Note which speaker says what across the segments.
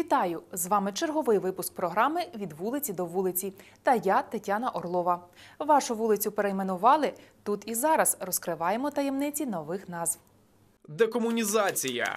Speaker 1: Вітаю! З вами черговий випуск програми Від вулиці до вулиці. Та я Тетяна Орлова. Вашу вулицю перейменували. Тут і зараз розкриваємо таємниці нових назв.
Speaker 2: Декомунізація.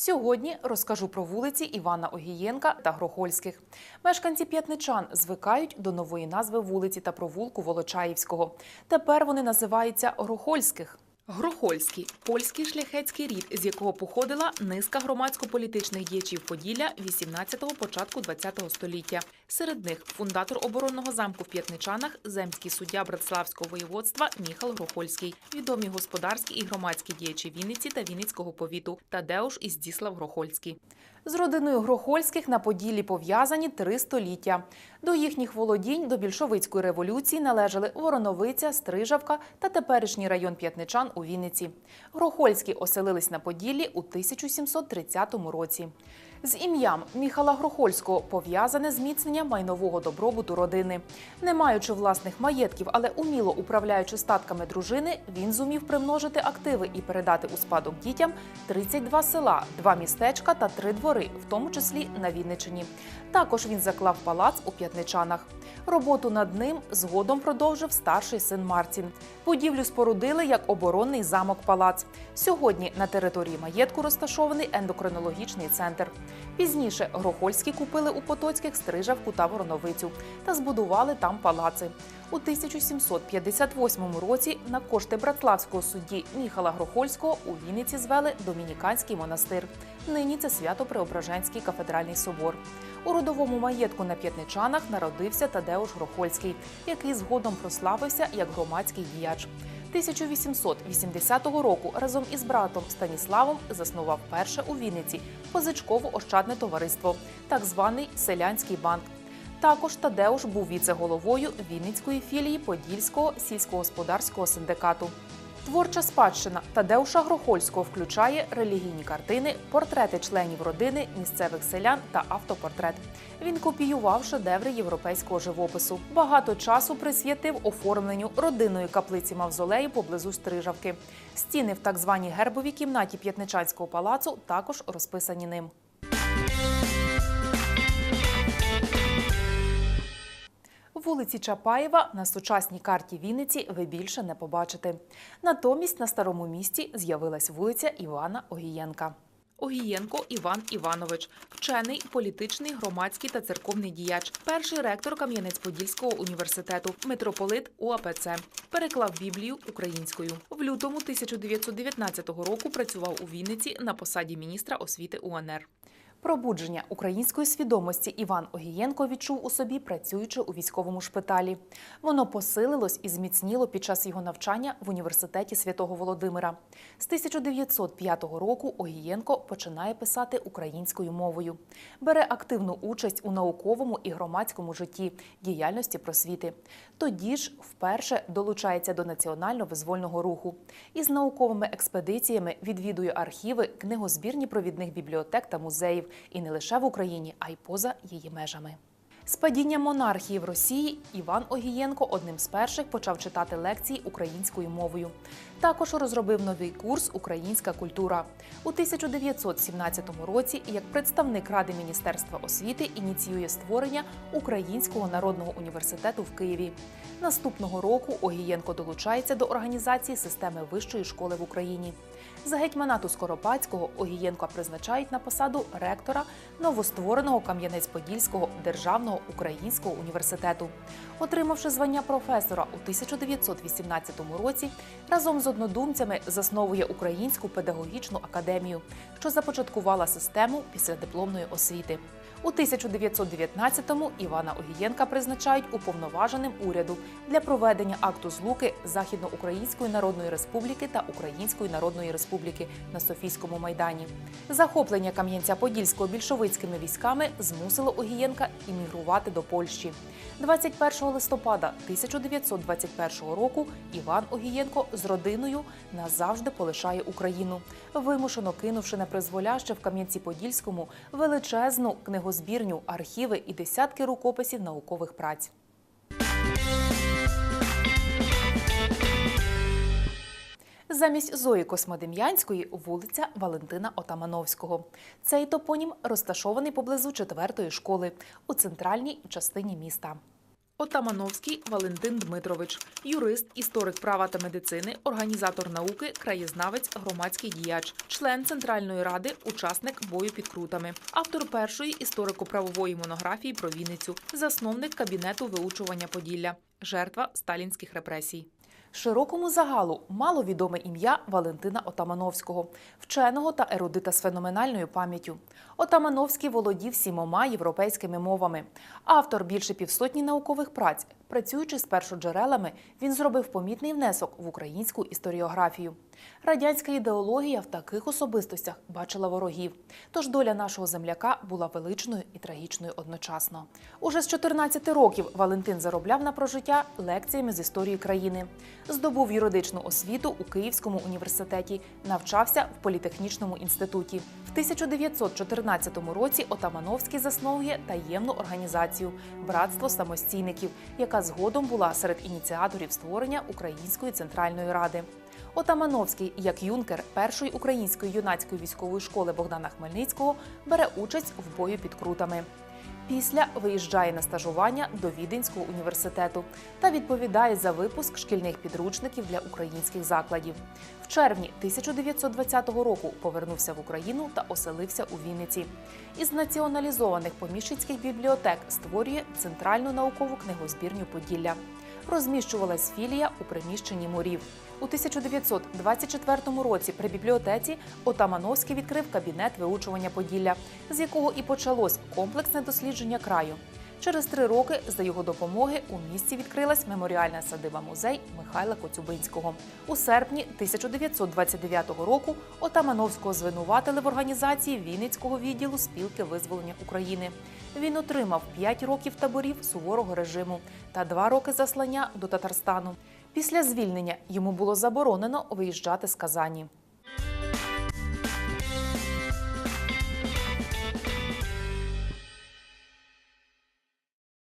Speaker 1: Сьогодні розкажу про вулиці Івана Огієнка та Грохольських. Мешканці п'ятничан звикають до нової назви вулиці та провулку Волочаївського. Тепер вони називаються Грохольських. Грохольський польський шляхетський рід, з якого походила низка громадсько-політичних діячів Поділля 18-го, початку 20-го століття. Серед них фундатор оборонного замку в П'ятничанах, земський суддя Братславського воєводства Міхал Грохольський, відомі господарські і громадські діячі Вінниці та Вінницького повіту Тадеуш Іздіслав Здіслав Грохольський. З родиною Грохольських на Поділлі пов'язані три століття. До їхніх володінь до більшовицької революції належали Вороновиця, Стрижавка та теперішній район П'ятничан у Вінниці. Грохольські оселились на Поділлі у 1730 році. З ім'ям Міхала Грохольського пов'язане зміцнення майнового добробуту родини. Не маючи власних маєтків, але уміло управляючи статками дружини, він зумів примножити активи і передати у спадок дітям 32 села, два містечка та три двори, в тому числі на Вінничині. Також він заклав палац у П'ятничанах. Роботу над ним згодом продовжив старший син Мартін. Будівлю спорудили як оборонний замок палац. Сьогодні на території маєтку розташований ендокринологічний центр. Пізніше Грохольські купили у Потоцьких Стрижавку та Вороновицю та збудували там палаци. У 1758 році на кошти братславського судді Міхала Грохольського у Вінниці звели Домініканський монастир. Нині це Свято-Преображенський кафедральний собор. У родовому маєтку на П'ятничанах народився Тадеуш Грохольський, який згодом прославився як громадський діяч. 1880 року разом із братом Станіславом заснував перше у Вінниці позичково-ощадне товариство, так званий селянський банк. Також Тадеуш був віце-головою Вінницької філії Подільського сільськогосподарського синдикату. Творча спадщина Тадеуша Грохольського включає релігійні картини, портрети членів родини, місцевих селян та автопортрет. Він копіював шедеври європейського живопису. Багато часу присвятив оформленню родинної каплиці мавзолею поблизу Стрижавки. Стіни в так званій гербовій кімнаті П'ятничанського палацу також розписані ним. Вулиці Чапаєва на сучасній карті Вінниці ви більше не побачите. Натомість на старому місті з'явилась вулиця Івана Огієнка. Огієнко Іван Іванович, вчений, політичний, громадський та церковний діяч, перший ректор Кам'янець-Подільського університету, митрополит УАПЦ. Переклав Біблію українською. В лютому 1919 року працював у Вінниці на посаді міністра освіти УНР. Пробудження української свідомості Іван Огієнко відчув у собі, працюючи у військовому шпиталі. Воно посилилось і зміцніло під час його навчання в університеті святого Володимира. З 1905 року Огієнко починає писати українською мовою. Бере активну участь у науковому і громадському житті, діяльності просвіти. Тоді ж вперше долучається до національно-визвольного руху. Із науковими експедиціями відвідує архіви, книгозбірні провідних бібліотек та музеїв і не лише в Україні, а й поза її межами. З падінням монархії в Росії Іван Огієнко одним з перших почав читати лекції українською мовою. Також розробив новий курс Українська культура у 1917 році. Як представник ради міністерства освіти ініціює створення Українського народного університету в Києві. Наступного року Огієнко долучається до організації системи вищої школи в Україні. За гетьманату Скоропадського Огієнка призначають на посаду ректора новоствореного Кам'янець-Подільського державного українського університету. Отримавши звання професора у 1918 році, разом з однодумцями засновує Українську педагогічну академію, що започаткувала систему післядипломної освіти. У 1919-му Івана Огієнка призначають уповноваженим уряду для проведення акту злуки Західноукраїнської Народної Республіки та Української Народної Республіки на Софійському майдані. Захоплення Кам'янця-Подільського більшовицькими військами змусило Огієнка іммігрувати до Польщі. 21 листопада 1921 року Іван Огієнко з родиною назавжди полишає Україну, вимушено кинувши на призволяще в Кам'янці-Подільському величезну книгозбірню, архіви і десятки рукописів наукових праць. Замість Зої Космодем'янської вулиця Валентина Отамановського. Цей топонім розташований поблизу четвертої школи у центральній частині міста. Отамановський Валентин Дмитрович, юрист, історик права та медицини, організатор науки, краєзнавець, громадський діяч, член Центральної ради, учасник бою під крутами, автор першої історико-правової монографії про Вінницю, засновник кабінету виучування Поділля, жертва сталінських репресій. Широкому загалу маловідоме ім'я Валентина Отамановського, вченого та ерудита з феноменальною пам'яттю. Отамановський володів сімома європейськими мовами. Автор більше півсотні наукових праць. Працюючи з першоджерелами, він зробив помітний внесок в українську історіографію. Радянська ідеологія в таких особистостях бачила ворогів. Тож доля нашого земляка була величною і трагічною одночасно. Уже з 14 років Валентин заробляв на прожиття лекціями з історії країни. Здобув юридичну освіту у Київському університеті, навчався в політехнічному інституті. В 1914 році Отамановський засновує таємну організацію Братство самостійників, яка згодом була серед ініціаторів створення Української центральної ради. Отамановський, як юнкер першої української юнацької військової школи Богдана Хмельницького, бере участь в бою під крутами. Після виїжджає на стажування до Віденського університету та відповідає за випуск шкільних підручників для українських закладів. В червні 1920 року повернувся в Україну та оселився у Вінниці. Із націоналізованих поміщицьких бібліотек створює центральну наукову книгозбірню Поділля. Розміщувалась філія у приміщенні мурів. У 1924 році при бібліотеці Отамановський відкрив кабінет виучування Поділля, з якого і почалось комплексне дослідження краю. Через три роки за його допомоги у місті відкрилась меморіальна садиба музей Михайла Коцюбинського. У серпні 1929 року Отамановського звинуватили в організації Вінницького відділу спілки визволення України. Він отримав 5 років таборів суворого режиму та 2 роки заслання до Татарстану. Після звільнення йому було заборонено виїжджати з Казані.